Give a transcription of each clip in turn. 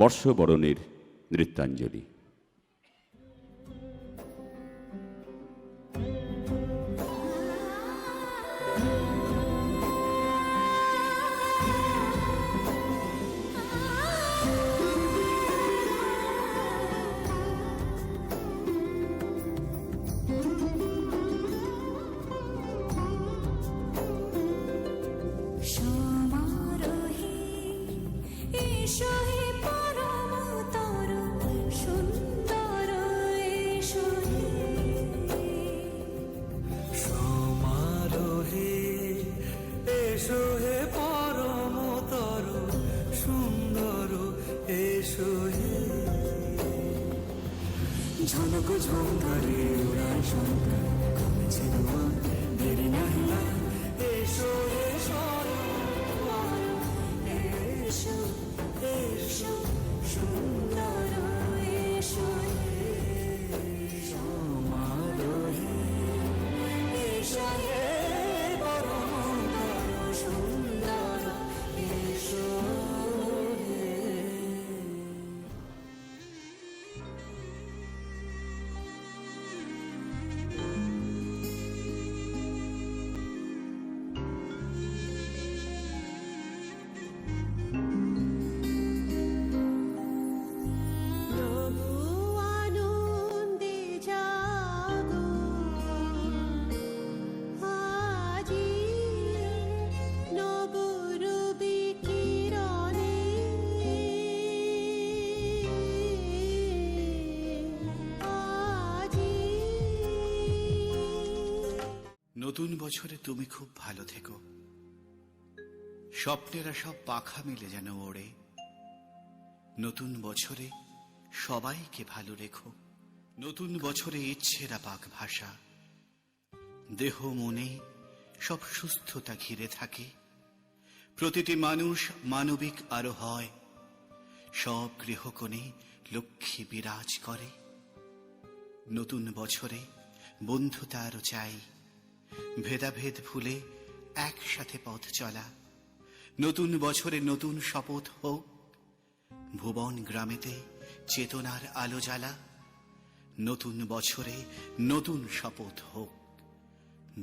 বর্ষবরণের নৃত্যাঞ্জলি। নতুন বছরে তুমি খুব ভালো থেকো। স্বপ্নেরা সব পাখা মিলে যেন ওড়ে। নতুন বছরে সবাইকে ভালো রেখো। নতুন বছরে ইচ্ছেরা পাক ভাষা। দেহ মনে সব সুস্থতা ঘিরে থাকে। প্রতিটি মানুষ মানবিক আরও হয়। সব গৃহকোণে লক্ষ্মী বিরাজ করে। নতুন বছরে বন্ধুতা আরও চাই। ভেদাভেদ ভুলে একসাথে পথ চলা। নতুন বছরে নতুন শপথ হোক, ভুবন গ্রামেতে চেতনার আলো জ্বালা। নতুন বছরে নতুন শপথ হোক,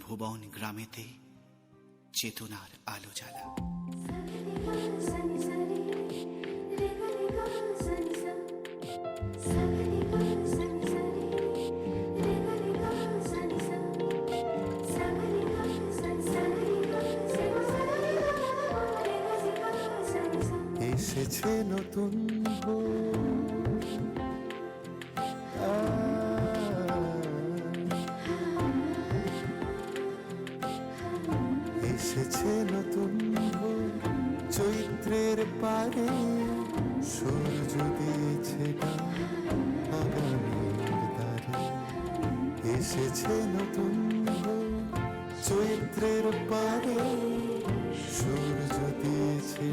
ভুবন গ্রামেতে চেতনার আলো জ্বালা। এসেছে নতুন এসেছে নতুন চৈত্রের পারে সূর্য দিয়েছে এসেছে নতুন চৈত্রের পারে সূর্য দিয়েছে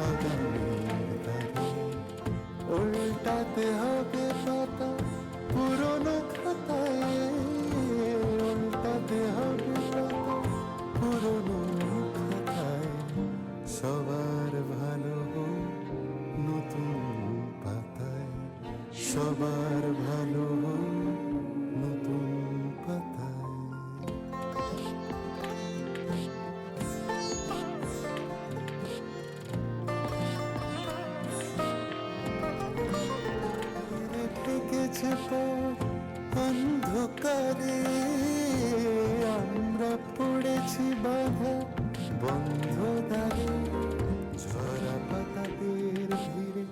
again. পথ অন্ধকারে আমরা পড়েছি বাধা বন্ধ দ্বারে ঝরা পাতাদের ভিড়ে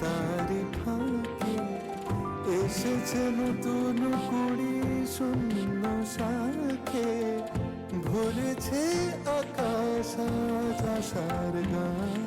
তারি ফাঁকে এসেছে নতুন কুড়ি শূন্য শাখে। ভরেছে আকাশ আজ আশার গান।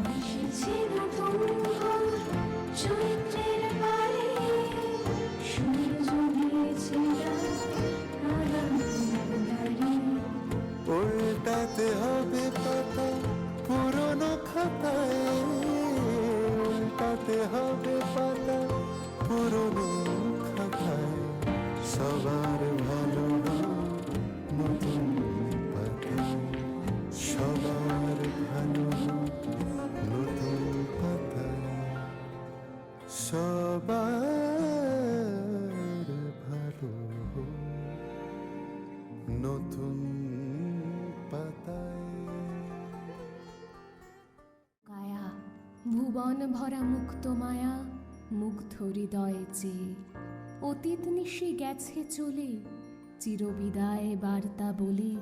ভুবন ভরা মুক্ত মায়া, মুগ্ধ হৃদয়ে চেয়ে। অতীত নিশি গেছে চলে, চিরবিদায় বার্তা বলে,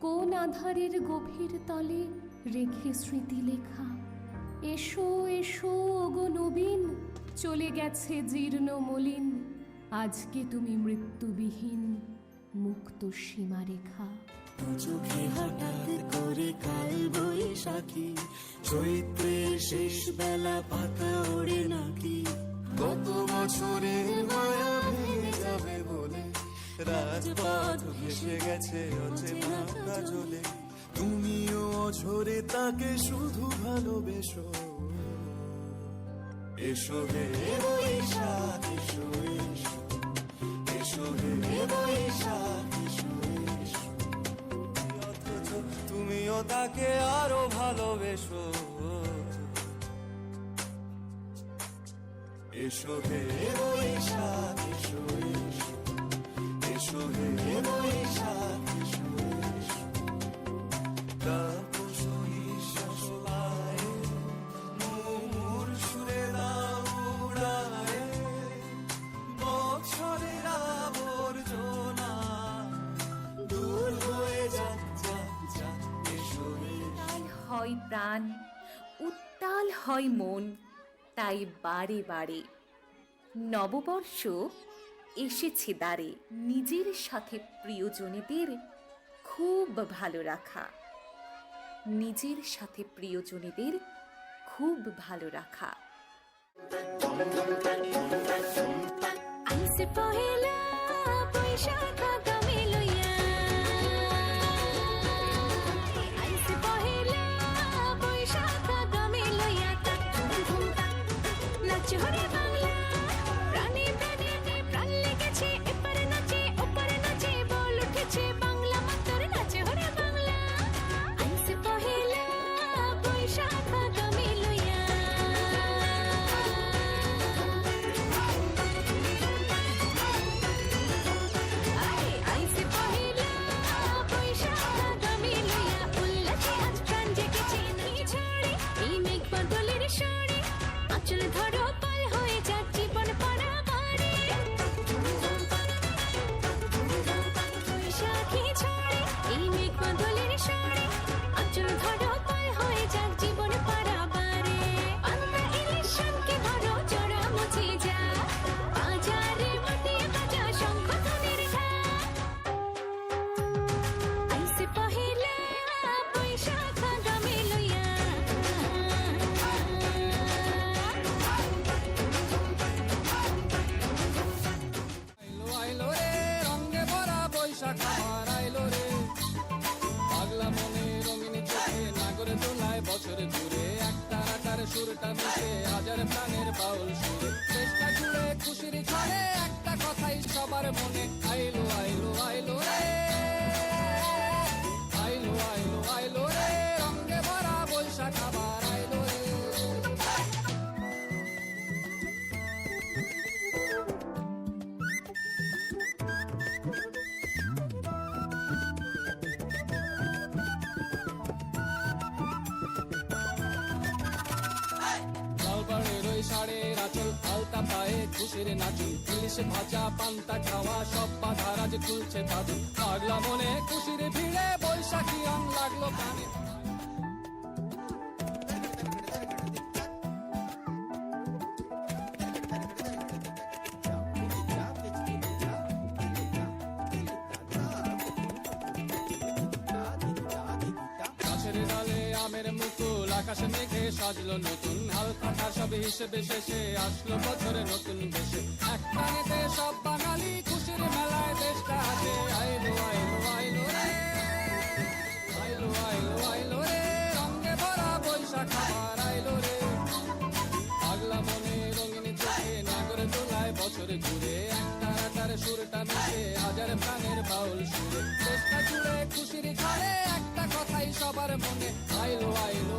কোন আধারের গভীর তলে রেখে স্মৃতি লেখা। এসো এসো, ওগো নবীন, চলে গেছে জীর্ণ মলিন, আজকে তুমি মৃত্যুবিহীন, মুক্ত সীমারেখা। চোখে হঠাৎ করে কাল বৈশাখী। চৈত্রের শেষ বেলা পাতা ওড়ে নাকি। গত বছরের মায়া ভেঙে যাবে বলে। রাজপথ ভেসে গেছে অচেনা কাজলে তুমিও অঝরে তাকে শুধু ভালোবেসো। এসো হে বৈশাখ, এসো এসো। এসো হে বৈশাখ। তুমিও তাকে আরও ভালোবেসো। এসো হে বৈশাখ এসো এসো। এসো হে বৈশাখ। প্রাণ, উত্তাল হয় মন, তাই বারে বারে। নববর্ষ এসেছে দ্বারে নিজের সাথে প্রিয়জনেদের খুব ভালো রাখা। নিজের সাথে প্রিয়জনেদের খুব ভালো রাখা। পহেলা বৈশাখ বছর জুড়ে একটা আকার সুরটা মিশে, হাজার প্রাণের বাউল সুরে। চেষ্টা জুড়ে খুশির ছড়ে একটা কথাই সবার মনে আইলো। আলতা পায়ে খুশির নাচুন ইলিশ ভাজা, পান্তা খাওয়া, সব বাধার আজ খুলছে দাদু। পাগলা মনে খুশির ভিড়ে বৈশাখী আম লাগল কানে। আকাশে মেঘে সাজলো নতুন হালখাতা সব হিসেবে শেষে আসলো বছরে নতুন দেশে। একটা টানেতে সব বাঙালি খুশির মেলায় দেশটা আছে আইলো আইলো আইলো রে। আইলো আইলো আইলো রে। রঙে ভরা বৈশাখ আবার আইলো রে। পাগলা মনে রঙিন চোখে নাগরে তোলায় বছরে ঘুরে একটা তার সুরটা মিশে হাজার প্রাণের বাউল সুরে। দেশটা জুড়ে খুশির ঝড়ে একটা কথাই সবার মনে। আইলো আইলো